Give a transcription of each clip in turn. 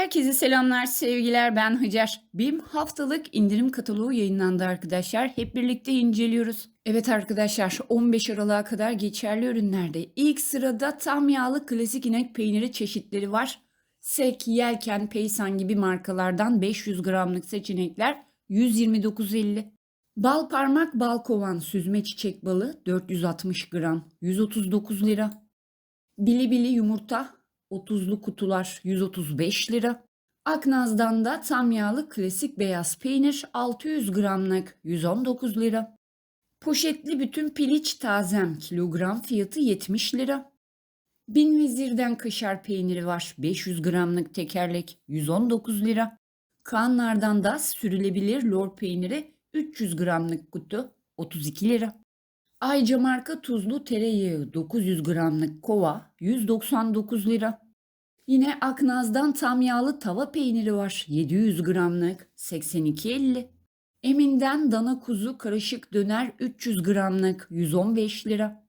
Herkese selamlar, sevgiler. Ben Hacer. BİM haftalık indirim kataloğu yayınlandı arkadaşlar. Hep birlikte inceliyoruz. Evet arkadaşlar, 15 Aralık'a kadar geçerli ürünlerde. İlk sırada tam yağlı klasik inek peyniri çeşitleri var. Sek, Yelken, Peysan gibi markalardan 500 gramlık seçenekler 129.50. Bal parmak bal kovan süzme çiçek balı 460 gram 139 lira. Bili bili yumurta 30'lu kutular 135 lira. Aknaz'dan da tam yağlı klasik beyaz peynir 600 gramlık 119 lira. Poşetli bütün piliç tazem kilogram fiyatı 70 lira. Bin Vezir'den kaşar peyniri var 500 gramlık tekerlek 119 lira. Kaanlardan da sürülebilir lor peyniri 300 gramlık kutu 32 lira. Ayca marka tuzlu tereyağı 900 gramlık kova 199 lira. Yine Aknaz'dan tam yağlı tava peyniri var 700 gramlık 82.50. Emin'den dana kuzu karışık döner 300 gramlık 115 lira.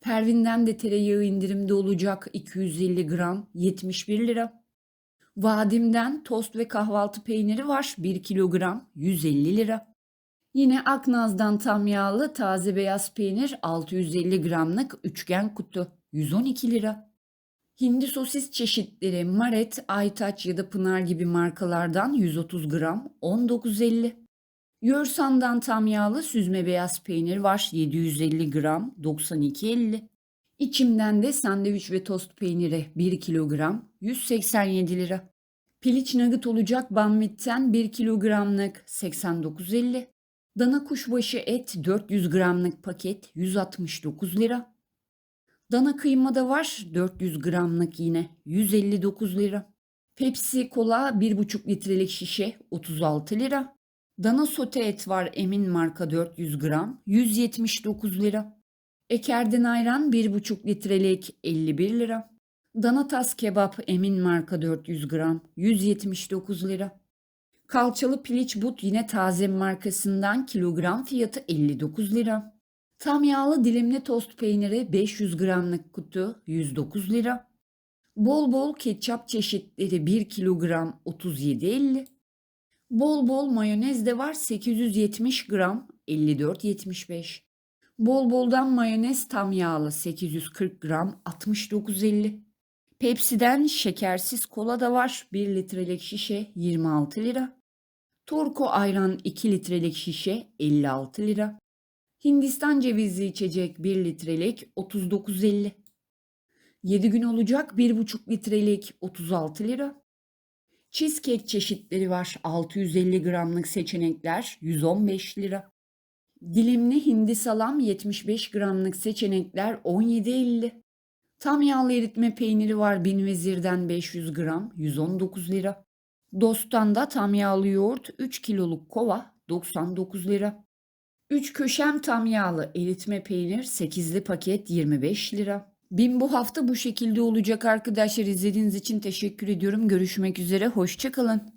Pervin'den de tereyağı indirimde olacak 250 gram 71 lira. Vadim'den tost ve kahvaltı peyniri var 1 kilogram 150 lira. Yine Aknaz'dan tam yağlı taze beyaz peynir 650 gramlık üçgen kutu 112 lira. Hindi sosis çeşitleri Maret, Aytaç ya da Pınar gibi markalardan 130 gram 19.50. Yorsan'dan tam yağlı süzme beyaz peynir var 750 gram 92.50. İçimden de sandviç ve tost peyniri 1 kilogram 187 lira. Piliç nugget olacak Banvit'ten 1 kilogramlık 89.50. Dana kuşbaşı et 400 gramlık paket 169 lira. Dana kıyma da var 400 gramlık yine 159 lira. Pepsi kola 1,5 litrelik şişe 36 lira. Dana sote et var Emin marka 400 gram 179 lira. Ekerden ayran 1,5 litrelik 51 lira. Dana tas kebap Emin marka 400 gram 179 lira. Kalçalı piliç but yine taze markasından kilogram fiyatı 59 lira. Tam yağlı dilimli tost peyniri 500 gramlık kutu 109 lira. Bol bol ketçap çeşitleri 1 kilogram 37.50. Bol bol mayonez de var 870 gram 54.75. Bol boldan mayonez tam yağlı 840 gram 69.50. Pepsi'den şekersiz kola da var 1 litrelik şişe 26 lira. Turko ayran 2 litrelik şişe 56 lira. Hindistan cevizli içecek 1 litrelik 39.50. 7 gün olacak 1,5 litrelik 36 lira. Cheesecake çeşitleri var 650 gramlık seçenekler 115 lira. Dilimli hindi salam 75 gramlık seçenekler 17.50. Tam yağlı eritme peyniri var Bin Vezir'den 500 gram 119 lira. Dost'tan da tam yağlı yoğurt 3 kiloluk kova 99 lira. 3 köşem tam yağlı eritme peynir 8'li paket 25 lira. Bin bu hafta bu şekilde olacak arkadaşlar. İzlediğiniz için teşekkür ediyorum. Görüşmek üzere. Hoşçakalın.